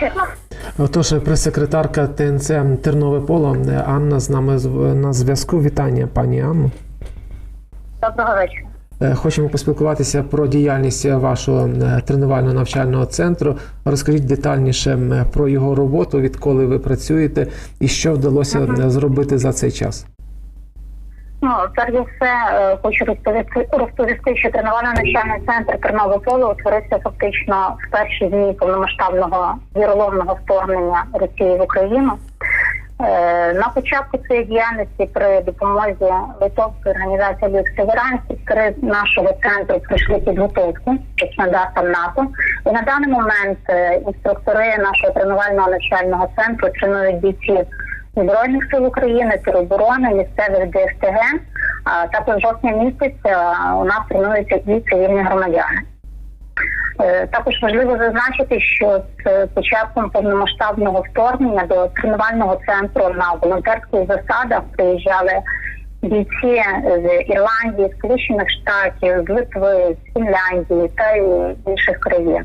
вечір. Отож, прес-секретарка ТНЦ Тернове Поло е, Анна з нами на зв'язку. Вітання, пані Анну. Доброго вечора. Е, Хочемо поспілкуватися про діяльність вашого е, тренувально-навчального центру. Розкажіть детальніше про його роботу, відколи ви працюєте, і що вдалося е, зробити за цей час. Ну, перш за все, е, хочу розповісти, розповісти, що тренувальний навчальний центр Тернове поле утворився фактично в перші дні повномасштабного віроломного вторгнення Росії в Україну. Е, На початку цієї діяльності при допомозі Литовської організації Люкс Северанс інструктори нашого центру пройшли підготовку до стандартам НАТО. І на даний момент е, інструктори нашого тренувального навчального центру тренують бійців Збройних сил України, тероборони, місцевих ДФТГ. А також жовтня місяця у нас тренуються і цивільні громадяни. Е, Також важливо зазначити, що з початком повномасштабного вторгнення до тренувального центру на волонтерських засадах приїжджали бійці з Ірландії, Сполучених Штатів, з Литви, з Фінляндії та інших країн.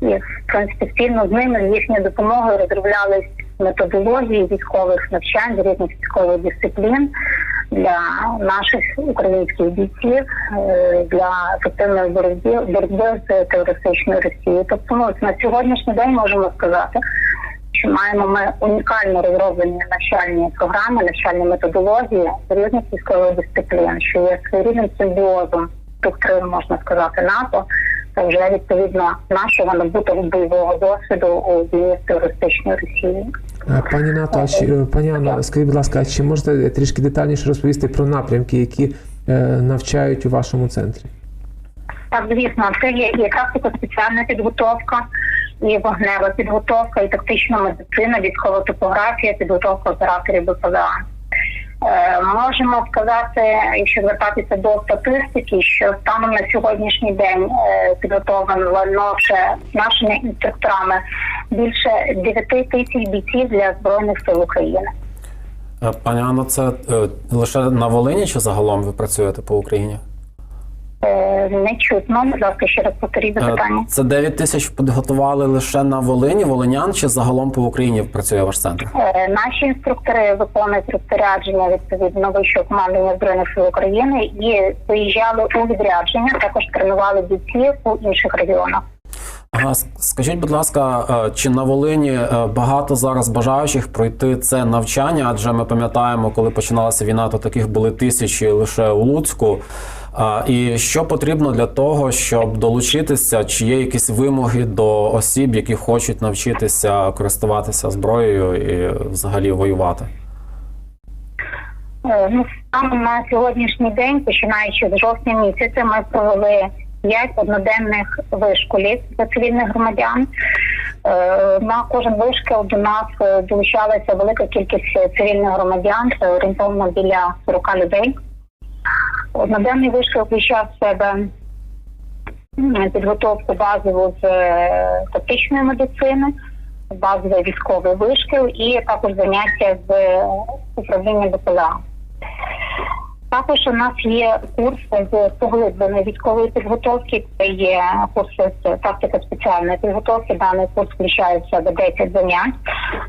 І в принципі спільно з ними з їхньою допомогою розроблялись методології військових навчань різних військових дисциплін для наших українських бійців е, для ефективної боротьби боротьби з терористичною Росією. Тобто, ну, на сьогоднішній день можемо сказати, що маємо ми унікально розроблені навчальні програми, навчальні методології різних військових дисциплін, що є своєрідним симбіозом доктрин, можна сказати, НАТО. Та вже відповідно нашого набутого бойового досвіду у війні з терористичною Росією. Е, Пані Нато, а е, пані Анно, скажіть, будь ласка, чи можете трішки детальніше розповісти про напрямки, які е, навчають у вашому центрі? Так, звісно, це є і тактико-спеціальна підготовка, і вогнева підготовка, і тактична медицина, військова топографія, підготовка операторів БПЛА. Е, можемо сказати, якщо звертатися до статистики, що станом на сьогоднішній день е, підготовлено вже нашими інструкторами більше 9 тисяч бійців для збройних сил України. Е, Пані Анно, це е, лише на Волині чи загалом ви працюєте по Україні? Е, не чутно, будь ласка, ще раз повторіть запитання. Це 9 тисяч підготували лише на Волині, волинян, чи загалом по Україні працює ваш центр? Наші інструктори виконують розпорядження відповідно вищого командування збройних сил України і виїжджали у відрядження. Також тренували бійців у інших регіонах. Скажіть, будь ласка, е, чи на Волині е, багато зараз бажаючих пройти це навчання? Адже ми пам'ятаємо, коли починалася війна, то таких були тисячі лише у Луцьку. І що потрібно для того, щоб долучитися? Чи є якісь вимоги до осіб, які хочуть навчитися користуватися зброєю і взагалі воювати? Е, Ну, саме на сьогоднішній день, починаючи з жовтня місяця, ми провели п'ять одноденних вишколів для цивільних громадян. Е, На кожен вишкіл до нас е, долучалася велика кількість цивільних громадян, це орієнтовно біля 40 людей. Одноденний вишкіл включав себе підготовку базову з е, тактичної медицини, базовий військовий вишкіл і також заняття з е, управління БПЛА. Також у нас є курси з поглибленої військової підготовки. Це є курси з тактика спеціальної підготовки. Даний курс включає в себе 10 занять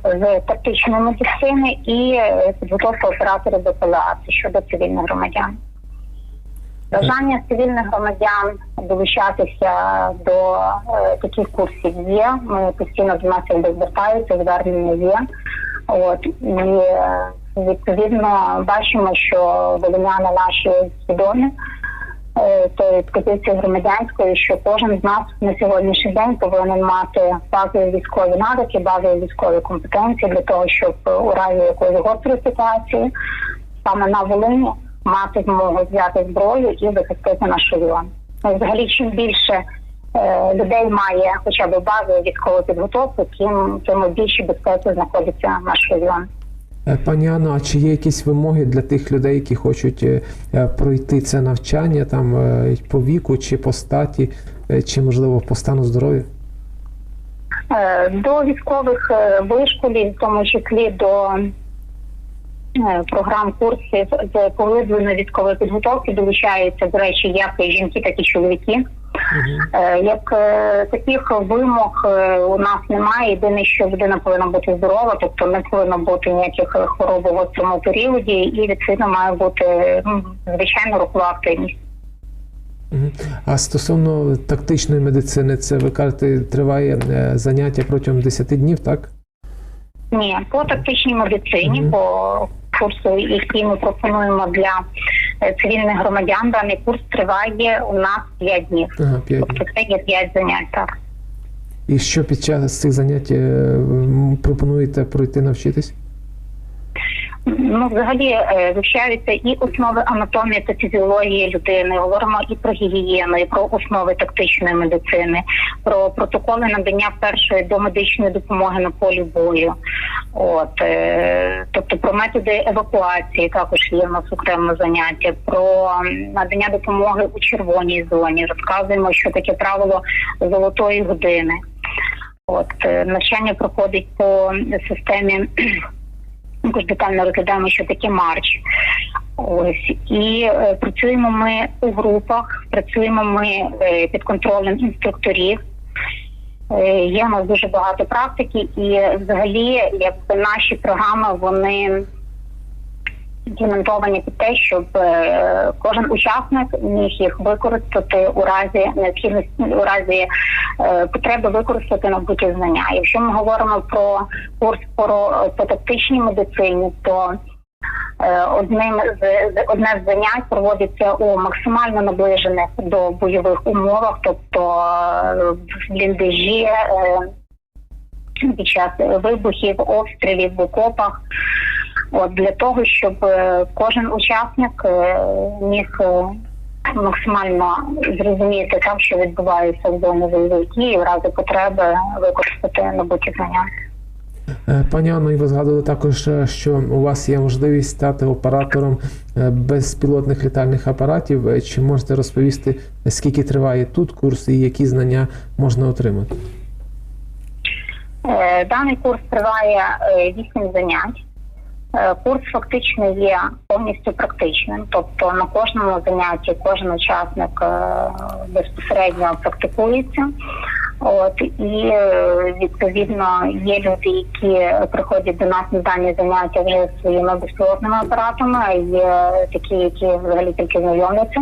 з тактичної медицини і підготовка операторів БПЛА це щодо цивільних громадян. Бажання цивільних громадян долучатися до е, таких курсів є. Ми постійно до нас звертаються, звернення є. От і е, відповідно бачимо, що волиняни наші свідомі е, тої позиції громадянської, що кожен з нас на сьогоднішній день повинен мати базові військові навики, базові військові компетенції для того, щоб е, у разі якоїсь гострої ситуації саме на Волині мати змогу взяти зброю і захистити наш регіон. Ну, Взагалі, чим більше е, людей має хоча б базову військову підготовку, тим тим більше безпеки знаходиться наш регіон. Е, Пані Анно, а чи є якісь вимоги для тих людей, які хочуть е, е, пройти це навчання там по віку, чи по статі, чи можливо по стану здоров'я? До військових вишколів, в тому числі до програм курсів з поглибленої військової підготовки долучаються, до речі, як і жінки, так і чоловіки. Е, Як е, таких вимог е, у нас немає. Єдине, що людина повинна бути здорова, тобто не повинно бути ніяких хвороб у цьому періоді, і відповідно має бути ну, звичайно рухова активність. А стосовно тактичної медицини, це ви кажете, триває заняття протягом 10 днів, так? Ні, по тактичній медицині, Мгм. по курсу, який ми пропонуємо для цивільних громадян, даний курс триває у нас 5 днів. Ага, 5 днів. Тобто це є 5 занять. Так. І що під час цих занять е, пропонуєте пройти навчитись? Ну, взагалі е, вивчаються і основи анатомії та фізіології людини. Говоримо і про гігієну, і про основи тактичної медицини, про протоколи надання першої домедичної допомоги на полі бою. От е, тобто про методи евакуації також є в нас окреме заняття, про надання допомоги у червоній зоні. Розказуємо, що таке правило золотої години. От е, навчання проходить по системі також детально розглядаємо, що таке марч. Ось і е, працюємо ми у групах, працюємо ми е, під контролем інструкторів. Е, є у нас дуже багато практики, і взагалі, якби наші програми вони імплементовані під те, щоб е, кожен учасник міг їх використати у разі необхідності у разі е, потреби використати набуті знання. Якщо ми говоримо про курс по тактичній медицині, то е, одним з одне з занять проводиться у максимально наближених до бойових умовах, тобто в бліндажі. Під час вибухів, обстрілів в окопах, От для того, щоб е, кожен учасник е, міг е, максимально зрозуміти там, що відбувається в зоні бойових і в разі потреби використати набуті знання. Пані Анно, і ви згадували також, що у вас є можливість стати оператором безпілотних літальних апаратів. Чи можете розповісти, скільки триває тут курс і які знання можна отримати? Даний курс триває 8 занять. Е, Курс фактично є повністю практичним, тобто на кожному занятті кожен учасник е, безпосередньо практикується. От і е, відповідно є люди, які приходять до нас на дані заняття вже своїми безпілотними апаратами, а є такі, які взагалі тільки знайомляться.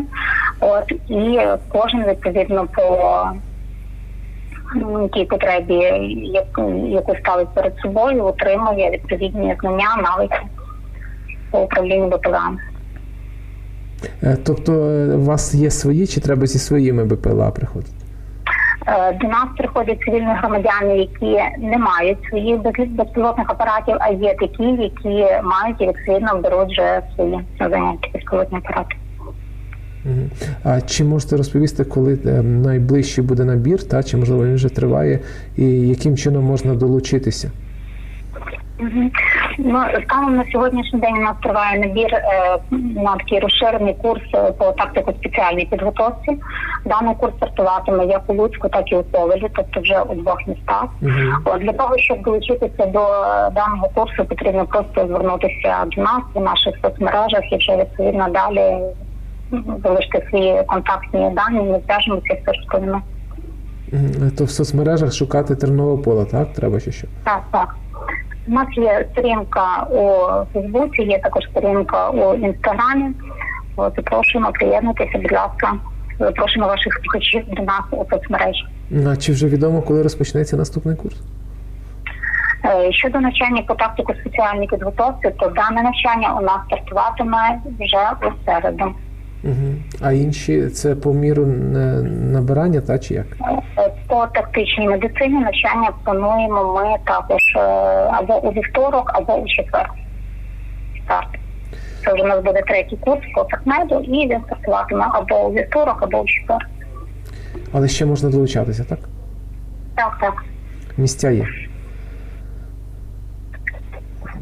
От і кожен відповідно по тій потребі, яку, ставить перед собою, отримує відповідні знання, навики по управлінню БПЛА. Е, Тобто е, у вас є свої, чи треба зі своїми БПЛА приходити? Е, До нас приходять цивільні громадяни, які не мають своїх без- безпілотних апаратів, а є такі, які мають і відповідно беруть вже свої на заняття безпілотні апарати. А чи можете розповісти, коли е, найближчий буде набір, та чи можливо він вже триває, і яким чином можна долучитися? Ну, станом на сьогоднішній день у нас триває набір е, на такий розширений курс е, по тактико-спеціальній підготовці. Даний курс стартуватиме як у Луцьку, так і у Ковелі, тобто вже у двох містах. От, для того, щоб долучитися до е, даного курсу, потрібно просто звернутися до нас у наших соцмережах і вже відповідно далі м, залишити свої контактні дані, ми зв'яжемося все розповімо. То в соцмережах шукати тернового пола, так? Треба чи що? Так, так. У нас є сторінка у Фейсбуці, є також сторінка у інстаграмі. Запрошуємо приєднатися, будь ласка. Запрошуємо ваших слухачів до нас у соцмережі. А чи вже відомо, коли розпочнеться наступний курс? Е, Щодо навчання по тактику спеціальній підготовці, то дане навчання у нас стартуватиме вже у середу. Угу. А інші це по міру набирання, та чи як? Е, По тактичній медицині навчання плануємо ми також е, або у вівторок, або у четвер. Старт. Це вже у нас буде третій курс по такмеду, і він стартуватиме або у вівторок, або у четвер. Але ще можна долучатися, так? Так, так. Місця є.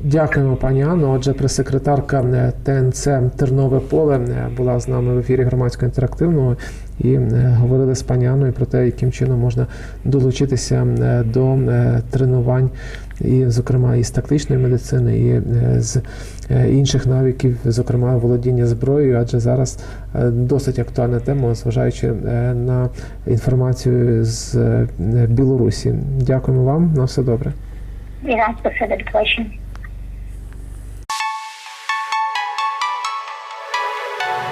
Дякуємо, пані Анно. Отже, прес-секретарка е, ТНЦ Тернове поле е, була з нами в ефірі громадського інтерактивного і е, говорили з пані Анною про те, яким чином можна долучитися до тренувань, і, зокрема, із тактичної медицини, і з інших навиків, зокрема володіння зброєю, адже зараз досить актуальна тема, зважаючи на інформацію з Білорусі. Дякуємо вам. На все добре. Побачення.